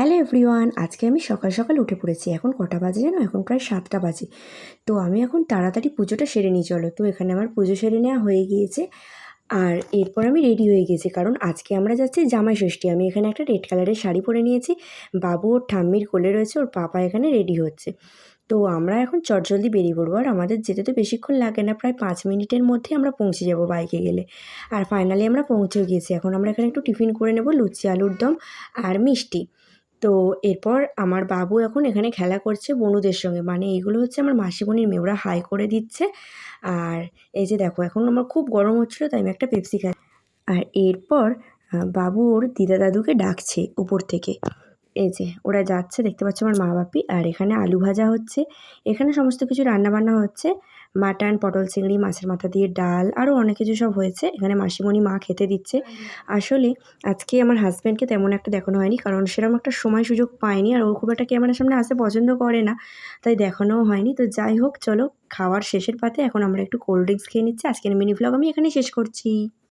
Hello everyone, আজকে আমি সকাল সকাল উঠে পড়েছি। এখন কটা বাজে জানো? এখন প্রায় সাতটা বাজে। তো আমি এখন তাড়াতাড়ি পুজোটা সেরে নিই, চলো। তো এখানে আমার পুজো সেরে নেওয়া হয়ে গিয়েছে। আর এরপর আমি রেডি হয়ে গেছি, কারণ আজকে আমরা যাচ্ছি জামাই ষষ্ঠী। আমি এখানে একটা রেড কালারের শাড়ি পরে নিয়েছি। বাবু ওর ঠাম্মির কোলে রয়েছে, ওর পাপা এখানে রেডি হচ্ছে। তো আমরা এখন চটজলদি বেরিয়ে পড়ব। আর আমাদের যেতে তো বেশিক্ষণ লাগে না, প্রায় পাঁচ মিনিটের মধ্যে আমরা পৌঁছে যাব বাইকে গেলে। আর ফাইনালি আমরা পৌঁছে গিয়েছি। এখন আমরা এখানে একটু টিফিন করে নেব, লুচি, আলুর দম আর মিষ্টি। তো এরপর আমার বাবু এখন এখানে খেলা করছে বনুদের সঙ্গে। মানে এগুলো হচ্ছে আমার মাসি বোনির মেয়েরা হাই করে দিচ্ছে। আর এই যে দেখো, এখন আমার খুব গরম হচ্ছিল, তাই আমি একটা পেপসি খাই। আর এরপর বাবু ওর দিদা দাদুকে ডাকছে উপর থেকে। এই যে, ওরা যাচ্ছে, দেখতে পাচ্ছ আমার মা বাপি আর এখানে আলু ভাজা হচ্ছে। এখানে সমস্ত কিছু রান্না বান্না হচ্ছে। মাটন, পটল, চিংড়ি, মাছের মাথা দিয়ে ডাল আরও অনেক কিছু সব হয়েছে। এখানে মাসিমণি মা খেতে দিচ্ছে। আসলে আজকে আমার হাজব্যান্ডকে তেমন একটা দেখানো হয়নি, কারণ সেরকম একটা সময় সুযোগ পায়নি, আর ও খুব একটা ক্যামেরার সামনে আসতে পছন্দ করে না, তাই দেখানোও হয়নি। তো যাই হোক, চলো, খাওয়ার শেষের পাতে এখন আমরা একটু কোল্ড ড্রিঙ্কস খেয়ে নিচ্ছি। আজকের মিনি ভ্লগ আমি এখানেই শেষ করছি।